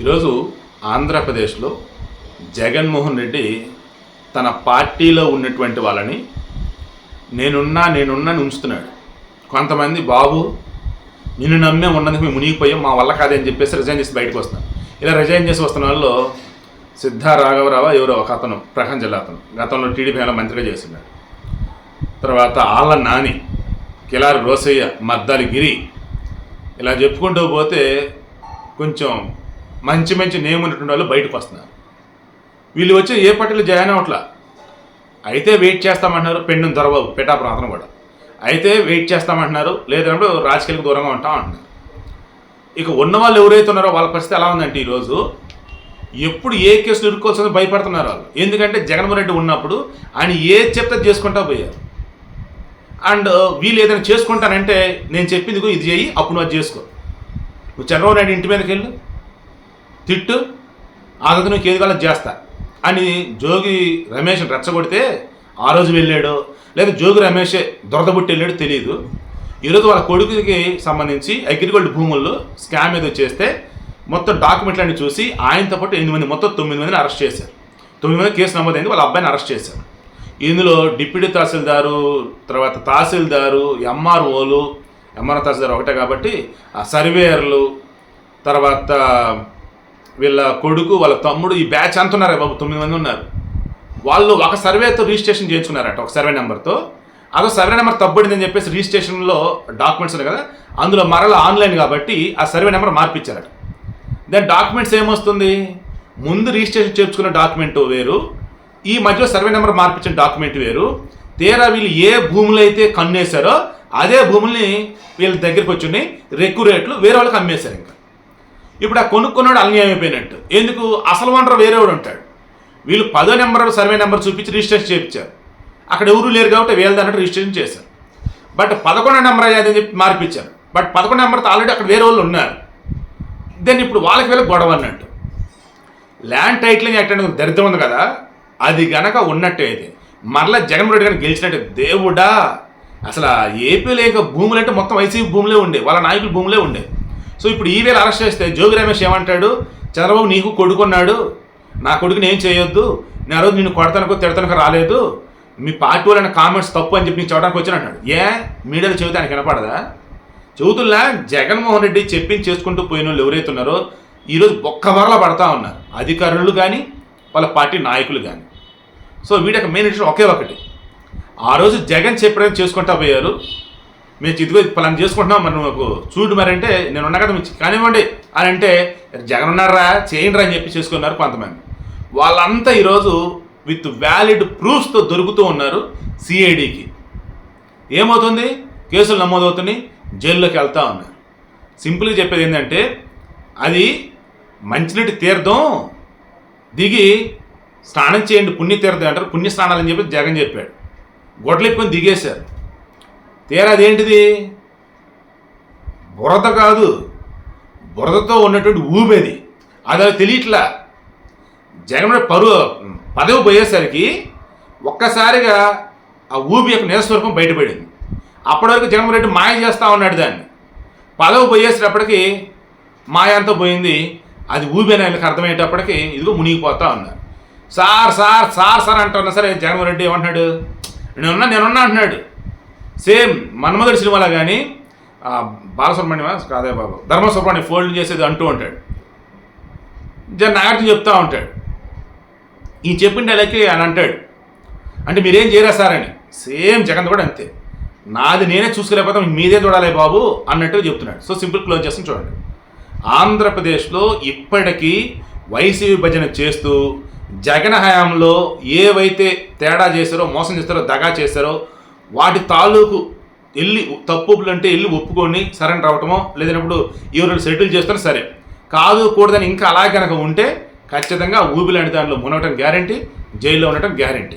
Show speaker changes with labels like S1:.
S1: ఈరోజు ఆంధ్రప్రదేశ్లో జగన్మోహన్ రెడ్డి తన పార్టీలో ఉన్నటువంటి వాళ్ళని నేనున్నా నేనున్నా ఉంచుతున్నాడు. కొంతమంది బాబు నిన్ను నమ్మే ఉన్నందుకు మేము మునిగిపోయాం మా వల్ల కాదని చెప్పేసి రిజైన్ చేసి బయటకు వస్తాం ఇలా రిజైన్ చేసి వస్తున్న వాళ్ళు సిద్ధా రాఘవరావు ఎవరో ఒక అతను ప్రకాశం జిల్లా అతను. గతంలో టీడీపీలో మంత్రిగా చేస్తున్నాడు తర్వాత ఆళ్ళ నాని కిలారి రోసయ్య మద్దాలి గిరి ఇలా చెప్పుకుంటూ పోతే కొంచెం మంచి మంచి నేమ్ ఉన్నటువంటి వాళ్ళు బయటకు వస్తున్నారు. వీళ్ళు వచ్చి ఏ పార్టీలో జాయిన్ అవట్లా అయితే వెయిట్ చేస్తామంటున్నారు పెండు దొరబాబు పిఠాపురం అతను కూడా. అయితే వెయిట్ చేస్తామంటున్నారు లేదంటే రాజకీయాలకు దూరంగా ఉంటాం అంటున్నారు. ఇక ఉన్న వాళ్ళు ఎవరైతే ఉన్నారో వాళ్ళ పరిస్థితి ఎలా ఉందంటే ఈరోజు ఎప్పుడు ఏ కేసులు ఇరుక్కోవాల్సిందో భయపడుతున్నారు వాళ్ళు. ఎందుకంటే జగన్మోహన్ రెడ్డి ఉన్నప్పుడు ఆయన ఏ చెప్తే చేసుకుంటా పోయారు. అండ్ uh, వీళ్ళు ఏదైనా చేసుకుంటానంటే నేను చెప్పింది ఇది చేయి అప్పుడు నువ్వు అది చేసుకో. నువ్వు చంద్రబాబు నాయుడు ఇంటి మీదకి వెళ్ళు. తిట్టు ఆగదు నువ్వు ఏది చేస్తా. అని జోగి రమేష్ రెచ్చగొడితే ఆ రోజు వెళ్ళాడు లేదా జోగి రమేషే దొరదబుట్టి వెళ్ళాడు తెలియదు ఈరోజు వాళ్ళ కొడుకుకి సంబంధించి అగ్రికల్చర్ భూముల్లో స్కామ్ ఏదో చేస్తే మొత్తం డాక్యుమెంట్లన్నీ చూసి ఆయనతో పాటు ఎనిమిది మంది మొత్తం తొమ్మిది మందిని అరెస్ట్ చేశారు. తొమ్మిది మంది కేసు నమోదైంది వాళ్ళ అబ్బాయిని అరెస్ట్ చేశారు. ఇందులో డిప్యూటీ తహసీల్దారు తర్వాత తహసీల్దారు ఎంఆర్ఓలు ఎంఆర్ఓ తహసీల్దారు ఒకటే కాబట్టి ఆ సర్వేయర్లు తర్వాత వీళ్ళ కొడుకు వాళ్ళ తమ్ముడు ఈ బ్యాచ్ అంత ఉన్నారు బాబు తొమ్మిది మంది ఉన్నారు. వాళ్ళు ఒక సర్వేతో రిజిస్ట్రేషన్ చేయించుకున్నారట ఒక సర్వే నెంబర్తో. అదో సర్వే నెంబర్ తప్పబడిందని చెప్పేసి రిజిస్ట్రేషన్లో డాక్యుమెంట్స్ ఉన్నాయి కదా అందులో మరలా ఆన్లైన్ కాబట్టి ఆ సర్వే నెంబర్ మార్పిచ్చారట. దాని డాక్యుమెంట్స్ ఏమొస్తుంది? ముందు రిజిస్ట్రేషన్ చేర్చుకున్న డాక్యుమెంట్ వేరు ఈ మధ్యలో సర్వే నెంబర్ మార్పించిన డాక్యుమెంట్ వేరు. తీరా వీళ్ళు ఏ భూములు అయితే కన్నేశారో అదే భూముల్ని వీళ్ళ దగ్గరికి వచ్చి రెక్కు రేట్లు వేరే వాళ్ళకి అమ్మేశారు ఇంకా. ఇప్పుడు ఆ కొనుక్కున్నాడు అన్యాయం అయిపోయినట్టు. ఎందుకు? అసలు వనరు వేరేవాడు ఉంటాడు. వీళ్ళు పదో నెంబర్ సర్వే నెంబర్ చూపించి రిజిస్ట్రేషన్ చేయించారు. అక్కడ ఎవరు లేరు కాబట్టి వీళ్ళది అన్నట్టు రిజిస్ట్రేషన్ చేశారు. బట్ పదకొండో నెంబర్ అయ్యాదని చెప్పి మార్పించారు బట్ పదకొండు నెంబర్తో ఆల్రెడీ అక్కడ వేరే వాళ్ళు ఉన్నారు. దెన్ ఇప్పుడు వాళ్ళకి వీళ్ళకి గొడవ అన్నట్టు. ల్యాండ్ టైటిలింగ్ యాక్ట్ అనేది దరిద్రం ఉంది కదా. అది గనక ఉన్నట్టయితే మరలా జగన్మోహన్ రెడ్డి గారిని గెలిచినట్టు దేవుడా! అసలు ఆ ఏపీలో ఇంకా భూములు అంటే మొత్తం వైసీపీ భూములే ఉండే. వాళ్ళ నాయకుల భూములే ఉండే. సో ఇప్పుడు ఈవేళ అరెస్ట్ చేస్తే జోగి రమేష్ ఏమంటాడు? చంద్రబాబు నీకు కొడుకున్నాడు. నా కొడుకుని ఏం చేయొద్దు? నేను ఆ రోజు నిన్ను కొడతానుకో తిడతానుకో రాలేదు. మీ పార్టీ వాళ్ళని కామెంట్స్ తప్పు అని చెప్పి నీకు చెప్పడానికి వచ్చాను ఏ? మీడియాలో చెబితే ఆయనకి వినపడదా? చెబుతున్నా జగన్మోహన్ రెడ్డి చెప్పింది చేసుకుంటూ పోయిన వాళ్ళు ఎవరైతే ఉన్నారో ఈరోజు ఒక్క మరల పడతా ఉన్నారు. అధికారులు కానీ వాళ్ళ పార్టీ నాయకులు కానీ సో వీడికి మెయిన్ ఇష్యూ ఒకే ఒకటి. ఆ రోజు జగన్ చెప్పడం చేసుకుంటా పోయారు. మేము ఇదిగో పలానా చేసుకుంటున్నాం మరి నువ్వు చూడు మరి అంటే నేను ఉన్నా కదా మీరు కానివ్వండి. అని అంటే జగన్ ఉన్నారా చేయండి అని చెప్పి చేసుకున్నారు కొంతమంది. వాళ్ళంతా ఈరోజు విత్ వ్యాలిడ్ ప్రూఫ్స్తో దొరుకుతూ ఉన్నారు సిఐడికి ఏమవుతుంది? కేసులు నమోదవుతున్నాయి జైల్లోకి వెళ్తా ఉన్నారు. సింపుల్గా చెప్పేది ఏంటంటే అది మంచినీటి తీర్థం దిగి స్నానం చేయండి పుణ్యతీర్థం అంటారు పుణ్య స్నానాలు అని చెప్పి జగన్ చెప్పాడు. గొడ్లెప్పుకొని దిగేశారు. తీరా అదేంటిది బురద కాదు. బురదతో ఉన్నటువంటి ఊబేది. అది అది తెలియట్లా. జగన్ పరువు పదవి పోయేసరికి ఒక్కసారిగా ఆ ఊబి యొక్క నిరస్వరూపం బయటపడింది. అప్పటి వరకు జగన్మోహన్ రెడ్డి మాయ చేస్తూ ఉన్నాడు దాన్ని. పదవి పోయేసేటప్పటికి మాయంతా పోయింది. అది ఊబి అని ఆయనకు అర్థమయ్యేటప్పటికి ఇదిగో మునిగిపోతా ఉన్నారు. సార్ సార్ సార్ సార్ అంటున్నా సరే జగన్మోహన్ రెడ్డి ఏమంటున్నాడు? నేనున్నా నేనున్నా అంటున్నాడు. సేమ్ మన్మధుడి సినిమాలో కానీ బాలసుబ్రహ్మణ్యం కాదే బాబు. ధర్మసుబ్రహ్మణ్యం ఫోల్డ్ చేసేది అంటూ ఉంటాడు. జన నాగార్జున చెప్తా ఉంటాడు. ఈ చెప్పిన డైలాగ్కి అని అంటాడు. అంటే మీరేం చేయరా సార్ అని. సేమ్ జగన్ కూడా అంతే. నాది నేనే చూసుకోలేకపోతే మీదే చూడాలి బాబు అన్నట్టు చెప్తున్నాడు. సో సింపుల్ క్లోజ్ చేస్తాను చూడండి. ఆంధ్రప్రదేశ్లో ఇప్పటికీ వైసీ విభజన చేస్తూ జగన్ హయాంలో ఏవైతే తేడా చేశారో మోసం చేస్తారో దగా చేశారో వాటి తాలూకు వెళ్ళి తప్పులు అంటే వెళ్ళి ఒప్పుకొని సరెండర్ అవ్వటమో లేదన్నప్పుడు ఎవరు సెటిల్ చేస్తారో సరే. కాదు కూడదని ఇంకా అలా కనుక ఉంటే ఖచ్చితంగా ఊబి లాంటి దాంట్లో మునవటం గ్యారంటీ జైల్లో ఉండటం గ్యారంటీ.